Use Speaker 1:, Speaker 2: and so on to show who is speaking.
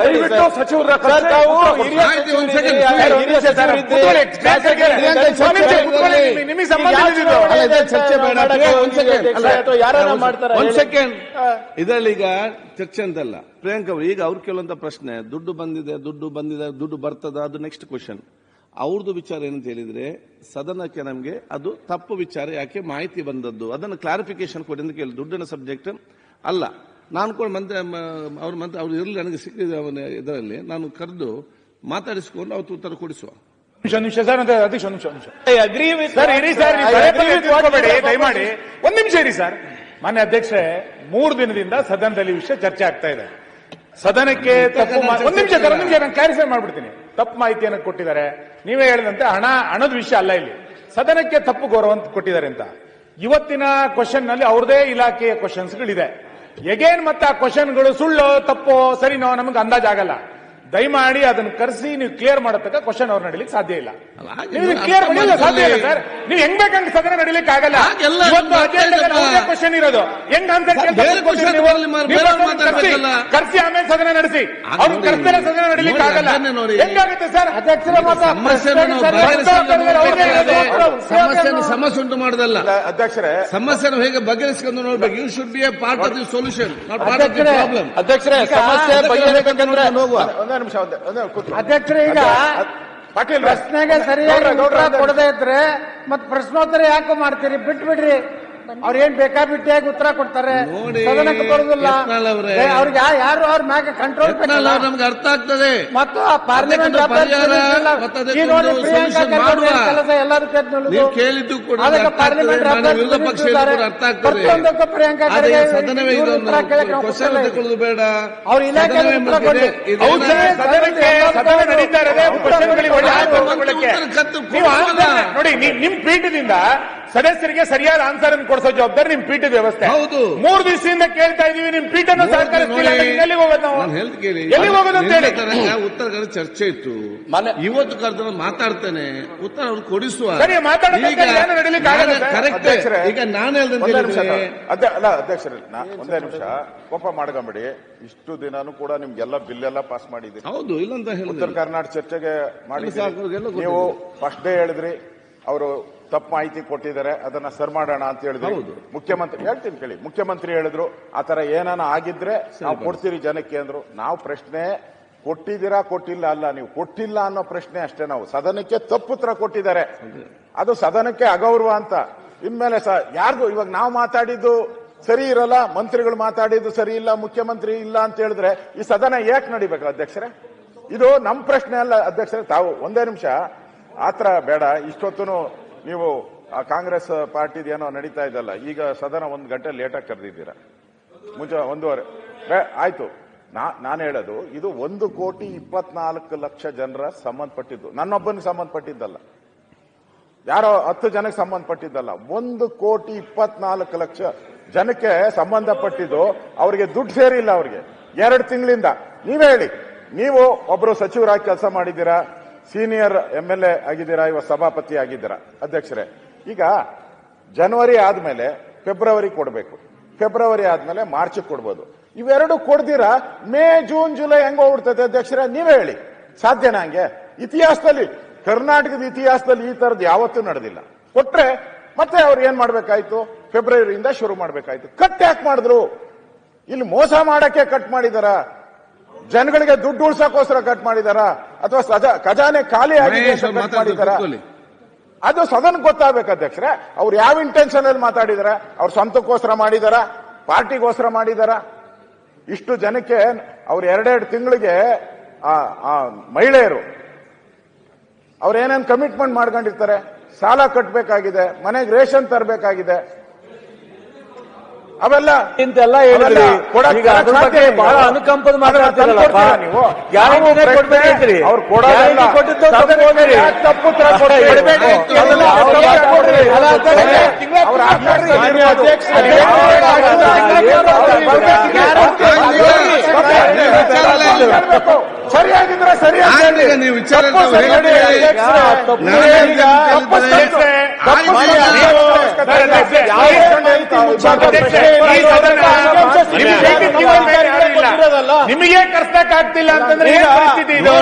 Speaker 1: ದಯವಿಟ್ಟು. ಸಚಿವರ ನಿಮಗೆ- ಸಂಬಂಧ
Speaker 2: ಮಾಡ್ತಾರ?
Speaker 3: ಒಂದ್? ಸೆಕೆಂಡ್ ಇದರಲ್ಲಿ ಈಗ ಚರ್ಚೆ ಅಂತಲ್ಲ ಪ್ರಿಯಾಂಕ್ ಅವರು ಈಗ ಅವ್ರು ಕೇಳುವಂತ ಪ್ರಶ್ನೆ ದುಡ್ಡು ಬಂದಿದೆ ದುಡ್ಡು ಬಂದಿದೆ ದುಡ್ಡು ಬರ್ತದ ಅದು ನೆಕ್ಸ್ಟ್ ಕ್ವಶನ್ ಅವ್ರದ್ದು ವಿಚಾರ ಏನಂತ ಹೇಳಿದ್ರೆ ಸದನಕ್ಕೆ ನಮಗೆ ಅದು ತಪ್ಪು ವಿಚಾರ ಯಾಕೆ ಮಾಹಿತಿ ಬಂದದ್ದು? ಅದನ್ನು ಕ್ಲಾರಿಫಿಕೇಶನ್ ಕೊಡಿ ಅಂತ ಕೇಳಿ ದುಡ್ಡಿನ ಸಬ್ಜೆಕ್ಟ್ ಅಲ್ಲ. ನಾನು ಕೂಡ ಮಂತ್ರಿ ಅವ್ರ ಮಂತ್ರಿ ಅವ್ರು ಇರಲಿ ನನಗೆ ಸಿಕ್ಕಿದೆ ಅವನ ಇದರಲ್ಲಿ. ನಾನು ಕರೆದು ಮಾತಾಡಿಸಿಕೊಂಡು ಅವತ್ತು ಉತ್ತರ ಕೊಡಿಸುವ.
Speaker 1: ನಿಮಿಷ ನಿಮಿಷ ಸರ್ ಅಂತ ಅಧ್ಯಕ್ಷ ನಿಮಿಷ ಒಂದ್ ನಿಮಿಷ.
Speaker 2: I agree with
Speaker 1: ಸರ್ ಇರಿ ಸರ್ ದಯಮಾಡಿ. ಒಂದ್ ನಿಮಿಷ ಇರಿ ಸರ್. ಮಾನ್ಯ ಅಧ್ಯಕ್ಷೆ ಮೂರು ದಿನದಿಂದ ಸದನದಲ್ಲಿ ವಿಷಯ ಚರ್ಚೆ ಆಗ್ತಾ ಇದೆ. ಸದನಕ್ಕೆ ತಪ್ಪು ಮಾ- ಒಂದ್ ನಿಮಿಷ ಸರ್ ಒಂದ್ ನಿಮಿಷ ನಾನು ಕ್ಲಾರಿಫೈ ಮಾಡ್ಬಿಡ್ತೀನಿ. ತಪ್ಪು ಮಾಹಿತಿಯನ್ನು ಕೊಟ್ಟಿದ್ದಾರೆ. ನೀವೇ ಹೇಳಿದಂತೆ ಹಣ ಹಣದ ವಿಷಯ ಅಲ್ಲ ಇಲ್ಲಿ. ಸದನಕ್ಕೆ ತಪ್ಪು ಗೌರವ ಅಂತ ಕೊಟ್ಟಿದ್ದಾರೆ ಅಂತ. ಇವತ್ತಿನ ಕ್ವಶನ್ನಲ್ಲಿ ಅವ್ರದೇ ಇಲಾಖೆಯ ಕ್ವಶನ್ಸ್ಗಳಿದೆ ಎಗೇನ್ ಮತ್ತೆ ಆ ಕ್ವಶನ್ಗಳು ಸುಳ್ಳೋ ತಪ್ಪೋ ಸರಿನೋ ನಮಗೆ ಅಂದಾಜಾಗಲ್ಲ ದಯಮಾಡಿ ಅದನ್ನ ಕರೆಸಿ ನೀವು ಕ್ಲಿಯರ್ ಮಾಡತಕ್ಕ ಕ್ವಶನ್ ಅವ್ರು ನಡಿಲಿಕ್ಕೆ ಸಾಧ್ಯ ಇಲ್ಲ ನೀವು ಕ್ಲಿಯರ್ ಮಾಡಿಲ್ಲ ಸಾಧ್ಯ ಇಲ್ಲ. ಸರ್ ನೀವು ಹೆಂಗ್ ಬೇಕಂಗ್ ಸದನ ನಡೀಲಿಕ್ಕೆ ಆಗಲ್ಲ ಕ್ವಶನ್ ಇರೋದು ಹೆಂಗ್ ಅಂತ
Speaker 3: ಸರ್, ಬೇರೆ question ಬರಲಿ ಮಾರ್ರೆ, ಬೇರೆ ಅವ್ರು
Speaker 1: ಕರ್ಸಿ ಆಮೇಲೆ ಸದನ ನಡೆಸಿ ಅವ್ರು ಕರ್ಸಲ್ಲ ಸದನ ನಡೀಲಿಕ್ಕೆ
Speaker 3: ನೋಡಿ,
Speaker 1: ಆಗಲ್ಲ ಹೆಂಗಾಗುತ್ತೆ ಸರ್ ಅಧ್ಯಕ್ಷರ
Speaker 3: ಮಾತ್ರ ಸಮಸ್ಯೆ ಉಂಟು ಮಾಡೋದಲ್ಲ.
Speaker 1: ಅಧ್ಯಕ್ಷರೇ.
Speaker 3: ಸಮಸ್ಯೆಯನ್ನು ಹೇಗೆ ಬಗೆಹರಿಸಿಕೊಂಡು ನೋಡ್ಬೇಕು? You should be a part of the solution not part of the problem
Speaker 2: ಅಧ್ಯಕ್ಷರೇ ಸಮಸ್ಯೆ ಬಗೆಹರಿಸಬೇಕಂದ್ರೆ
Speaker 3: ಹೋಗುವ.
Speaker 1: ಒಂದೇ ನಿಮಿಷ ಒಂದೇ
Speaker 4: ಅಧ್ಯಕ್ಷರೇ ಈಗ ಪ್ರಶ್ನೆಗೆ ಸರಿಯಾಗಿ ಕೊಡದೇ ಇದ್ರೆ ಮತ್ತೆ ಪ್ರಶ್ನೋತ್ತರ ಯಾಕೆ ಮಾಡ್ತೀರಿ? ಬಿಟ್ಬಿಡ್ರಿ. ಅವ್ರೇನ್ ಬೇಕಾಬಿಟ್ಟಿಯಾಗಿ ಉತ್ತರ ಕೊಡ್ತಾರೆ
Speaker 3: ನೋಡಿ,
Speaker 4: ಸದನಕ್ಕೆ ಬರೋದಿಲ್ಲ
Speaker 3: ಯತ್ನಾಳ್ ಅವ್ರೆ.
Speaker 4: ಅವ್ರಿಗೆ ಯಾ- ಯಾರು ಅವ್ರ ಮ್ಯಾಗ ಕಂಟ್ರೋಲ್
Speaker 3: ಯತ್ನಾಳ್ ಅವ್ರು ನಮ್ಗೆ ಅರ್ಥ ಆಗ್ತದೆ
Speaker 4: ಮತ್ತು ಆ ಪಾರ್ಲಿಮೆಂಟ್
Speaker 3: ಅದಕ್ಕೊಂದು ಪರಿಹಾರ ಮತ್ತು
Speaker 4: ಈ ನೋಡಿ
Speaker 3: ಅದಕ್ಕೊಂದು
Speaker 4: ಪ್ರಿಯಾಂಕಾ
Speaker 3: solution
Speaker 4: ಖರ್ಗೆ
Speaker 3: ಮಾಡುವ.
Speaker 4: ಕೆಲಸ ಎಲ್ಲರೂ.
Speaker 3: ನೀವು ಕೇಳಿದ್ದು ಕೂಡ
Speaker 4: ಅದಕ್ಕೆ
Speaker 3: ಅರ್ಥ
Speaker 4: ಪಾರ್ಲಿಮೆಂಟ್
Speaker 3: ವಿರೋಧ ಪಕ್ಷ. ಕೂಡ ಅರ್ಥ ಆಗ್ತದೆ
Speaker 4: ಪ್ರತಿಯೊಂದಕ್ಕೂ ಪ್ರಿಯಾಂಕಾ
Speaker 3: ಆದರೆ
Speaker 4: ಖರ್ಗೆ
Speaker 3: ಸದನವೇ
Speaker 4: ಇವ್ರು
Speaker 3: ಇದೊಂದು
Speaker 4: ಉತ್ತರ ಕೇಳಕ್ಕೆ ನಾವು
Speaker 3: ಕ್ವಶನ್
Speaker 4: ಕೊಡ್ತಾ ಇಲ್ಲ.
Speaker 3: ಬೇಡ
Speaker 4: ಅವ್ರ ಇಲಾಖೆ
Speaker 3: ಸದನವೇ
Speaker 4: ಉತ್ತರ
Speaker 3: ಮುಗಿದೆ.
Speaker 4: ಕೊಡಿ.
Speaker 3: ಇದು
Speaker 1: ಹೌದು ಸರ್,
Speaker 3: ಏನಾದ್ರು-
Speaker 1: ಸದನಕ್ಕೆ ಸದನ ನಡೀತಾ ಇರೋದೇ ಕ್ವಶನ್ಗಳಿಗೆ ಒಳ್ಳೆ ಆನ್ಸರ್ ತಗೊಳ್ಳಕ್ಕೆ.
Speaker 3: ಕತ್ತು
Speaker 1: ನೀವು
Speaker 3: ಕೊಡುವಲ್ಲ.
Speaker 1: ಆನ್ಸರ್ ನೋಡಿ ನಿಮ್ ಪೀಠದಿಂದ ಸದಸ್ಯರಿಗೆ ಸರಿಯಾದ ಆನ್ಸರ್ ಅನ್ನು ಕೊಡಿಸೋ ಜವಾಬ್ದಾರಿ ನಿಮ್ ಪೀಠದ ವ್ಯವಸ್ಥೆ.
Speaker 3: ಹೌದು.
Speaker 1: ಮೂರು ದಿವಸದಿಂದ ಕೇಳ್ತಾ ಇದೀವಿ ನಿಮ್ ಪೀಠನ ಸಹಕರಿಸ್ತಿಲ್ಲ ಎಲ್ಲಿಗೆ ಹೋಗೋದು ನಾವು? ಎಲ್ಲಿಗೆ ಹೋಗೋದು ಅಂತ ಹೇಳಿ
Speaker 3: ಉತ್ತರ ಕನ್ನಡ ಚರ್ಚೆ ಇತ್ತು.
Speaker 2: ಮನೆ-
Speaker 3: ಇವತ್ತು ಕರೆದ ಮಾತಾಡ್ತೇನೆ. ಉತ್ತರ ಅವ್ರು ಕೊಡಿಸುವ.
Speaker 1: ಸರಿ,
Speaker 3: ಕರೆಕ್ಟ್ ಈಗ ನಾನು ಹೇಳ್ದೆ
Speaker 5: ಒಂದೇ ನಿಮಿಷ
Speaker 3: ಹೇಳಿದ್ರೆ
Speaker 5: ಅಧ್ಯ ಅಲ್ಲ ಅಧ್ಯಕ್ಷರ ಒಂದೇ ನಿಮಿಷ. ಕೋಪ ಮಾಡ್ಕೊಂಬಿಡಿ. ಇಷ್ಟು ದಿನಾನು ಕೂಡ ನಿಮ್ಗೆಲ್ಲ ಬಿಲ್ ಎಲ್ಲ ಪಾಸ್ ಮಾಡಿದೆ
Speaker 3: ಹೌದು ಇಲ್ಲಂತ
Speaker 5: ಉತ್ತರ ಕರ್ನಾಟಕ ಚರ್ಚೆಗೆ
Speaker 3: ಗೊತ್ತಿದೆ.
Speaker 5: ನೀವು ಫಸ್ಟ್ ಡೇ ಹೇಳಿದ್ರಿ. ಅವರು ತಪ್ಪು ಮಾಹಿತಿ ಕೊಟ್ಟಿದ್ದಾರೆ ಅದನ್ನ ಸರ್ ಮಾಡೋಣ ಅಂತ ಹೇಳಿದ್ರು ಮುಖ್ಯಮಂತ್ರಿ ಹೇಳ್ತೀನಿ ಕೇಳಿ ಮುಖ್ಯಮಂತ್ರಿ ಹೇಳಿದ್ರು ಆತರ ಏನಾನ ಆಗಿದ್ರೆ ನಾವು ಕೊಡ್ತೀರಿ ಜನಕ್ಕೆ ಅಂದ್ರು. ನಾವು ಪ್ರಶ್ನೆ ಕೊಟ್ಟಿದ್ದೀರಾ ಕೊಟ್ಟಿಲ್ಲ ಅಲ್ಲ ನೀವು ಕೊಟ್ಟಿಲ್ಲ ಅನ್ನೋ ಪ್ರಶ್ನೆ ಅಷ್ಟೇ ನಾವು. ಸದನಕ್ಕೆ ತಪ್ಪುತ್ರ ಕೊಟ್ಟಿದ್ದಾರೆ. ಅದು ಸದನಕ್ಕೆ ಅಗೌರವ ಅಂತ. ಇನ್ಮೇಲೆ ಸ ಯಾರ್ದು ಇವಾಗ ನಾವು ಮಾತಾಡಿದ್ದು ಸರಿ ಇರಲ್ಲ ಮಂತ್ರಿಗಳು ಮಾತಾಡಿದ್ದು ಸರಿ ಇಲ್ಲ ಮುಖ್ಯಮಂತ್ರಿ ಇಲ್ಲ ಅಂತ ಹೇಳಿದ್ರೆ ಈ ಸದನ ಯಾಕೆ ನಡಿಬೇಕು ಅಧ್ಯಕ್ಷರೇ? ಇದು ನಮ್ಮ ಪ್ರಶ್ನೆ ಅಲ್ಲ ಅಧ್ಯಕ್ಷರೇ ತಾವು ಒಂದೇ ನಿಮಿಷ ಆತರ ಬೇಡ. ಇಷ್ಟೊತ್ತು ನೀವು, ಆ ಕಾಂಗ್ರೆಸ್ ಪಾರ್ಟಿದ ಏನೋ ನಡೀತಾ ಇದ್ದಲ್ಲ ಈಗ ಸದನ ಒಂದು ಗಂಟೆ ಲೇಟಾಗಿ ಕರೆದಿದ್ದೀರಾ? ಮುಂಚೆ ಒಂದೂವರೆ. ಆಯ್ತು. ನಾನು ಹೇಳೋದು, ಇದು ಒಂದು ಕೋಟಿ ಇಪ್ಪತ್ನಾಲ್ಕು ಲಕ್ಷ ಜನರ ಸಂಬಂಧಪಟ್ಟಿದ್ದು. ನನ್ನೊಬ್ಬನ ಸಂಬಂಧಪಟ್ಟಿದ್ದಲ್ಲ. ಯಾರೋ ಹತ್ತು ಜನಕ್ಕೆ ಸಂಬಂಧಪಟ್ಟಿದ್ದಲ್ಲ. ಒಂದು ಕೋಟಿ ಇಪ್ಪತ್ನಾಲ್ಕು ಲಕ್ಷ ಜನಕ್ಕೆ ಸಂಬಂಧಪಟ್ಟಿದ್ದು, ಅವರಿಗೆ ದುಡ್ಡು ಸೇರಿಲ್ಲ ಅವರಿಗೆ. ಎರಡು ತಿಂಗಳಿಂದ. ನೀವೇ ಹೇಳಿ. ನೀವು ಒಬ್ಬರು ಸಚಿವರಾಗಿ ಕೆಲಸ ಮಾಡಿದ್ದೀರಾ? ಸೀನಿಯರ್ ಎಂ ಎಲ್ ಎ ಆಗಿದ್ದೀರಾ, ಇವ ಸಭಾಪತಿ ಆಗಿದ್ದೀರಾ? ಅಧ್ಯಕ್ಷರೇ, ಈಗ ಜನವರಿ ಆದ್ಮೇಲೆ ಫೆಬ್ರವರಿ ಕೊಡಬೇಕು. ಫೆಬ್ರವರಿ ಆದ್ಮೇಲೆ ಮಾರ್ಚ್ ಕೊಡ್ಬೋದು. ಇವೆರಡು ಕೊಡ್ದಿರಾ ಮೇ, ಜೂನ್, ಜುಲೈ ಹೆಂಗ್ ಹೋಗ್ಬಿಡ್ತೈತೆ ಅಧ್ಯಕ್ಷರೇ? ನೀವೇ ಹೇಳಿ. ಸಾಧ್ಯನಾ ಹಂಗೆ? ಇತಿಹಾಸದಲ್ಲಿ, ಕರ್ನಾಟಕದ ಇತಿಹಾಸದಲ್ಲಿ ಈ ತರದ್ ಯಾವತ್ತೂ ನಡೆದಿಲ್ಲ. ಕೊಟ್ರೆ ಮತ್ತೆ ಅವ್ರು ಏನ್ ಮಾಡ್ಬೇಕಾಯ್ತು? ಫೆಬ್ರವರಿಯಿಂದ ಶುರು ಮಾಡ್ಬೇಕಾಯ್ತು. ಕಟ್ ಯಾಕೆ ಮಾಡಿದ್ರು? ಇಲ್ಲಿ ಮೋಸ ಮಾಡಕ್ಕೆ ಕಟ್ ಮಾಡಿದಾರ? ಜನಗಳಿಗೆ ದುಡ್ಡು ಉಳ್ಸಕ್ಕೋಸ್ಕರ ಕಟ್ ಮಾಡಿದಾರ? ಅಥವಾ ಖಜಾನೆ ಖಾಲಿ ಆಗಿದೆ. ಅದು ಸದನ್ ಗೊತ್ತಾಗಬೇಕು ಅಧ್ಯಕ್ಷರೇ. ಅವ್ರು ಯಾವ ಇಂಟೆನ್ಷನ್ ಅಲ್ಲಿ ಮಾತಾಡಿದಾರ? ಅವ್ರ ಸ್ವಂತಕ್ಕೋಸ್ಕರ ಮಾಡಿದಾರ? ಪಾರ್ಟಿಗೋಸ್ಕರ ಮಾಡಿದಾರ? ಇಷ್ಟು ಜನಕ್ಕೆ ಅವ್ರು ಎರಡೆರಡು ತಿಂಗಳಿಗೆ ಮಹಿಳೆಯರು ಅವ್ರು ಏನೇನು ಕಮಿಟ್ಮೆಂಟ್ ಮಾಡ್ಕೊಂಡಿರ್ತಾರೆ? ಸಾಲ ಕಟ್ಟಬೇಕಾಗಿದೆ ಮನೆಗೆ ರೇಷನ್ ತರಬೇಕಾಗಿದೆ ಅವೆಲ್ಲ.
Speaker 2: ಇಂತೆಲ್ಲ ಹೇಳಿದ್ರಿ. ಈಗ ಅದ್ರ ಬಗ್ಗೆ. ಬಹಳ ಅನುಕಂಪದ
Speaker 5: ಮಾತಾಡ್ತೀರಲ್ಲ
Speaker 2: ಮಾತಾಡ್ತಿರಲ್ಲಪ್ಪ
Speaker 5: ನೀವು?
Speaker 2: ಗ್ಯಾರಂಟಿನೇ
Speaker 5: ಅವ್ರು ಕೊಡೋದಿಲ್ಲ
Speaker 2: ಕೊಟ್ಟಿದ್ದು ತಪ್ಪು? ಕೊಡ್ಬೇಡಿ. ಅವ್ರು
Speaker 5: ಅವ್ರು ಸರಿಯಾಗಿದ್ರೆ
Speaker 6: ನಿಮಗೆ ಕರ್ಸಕ್ ಆಗ್ತಿಲ್ಲ ಅಂತಂದ್ರೆ ಪರಿಸ್ಥಿತಿ ಇದು?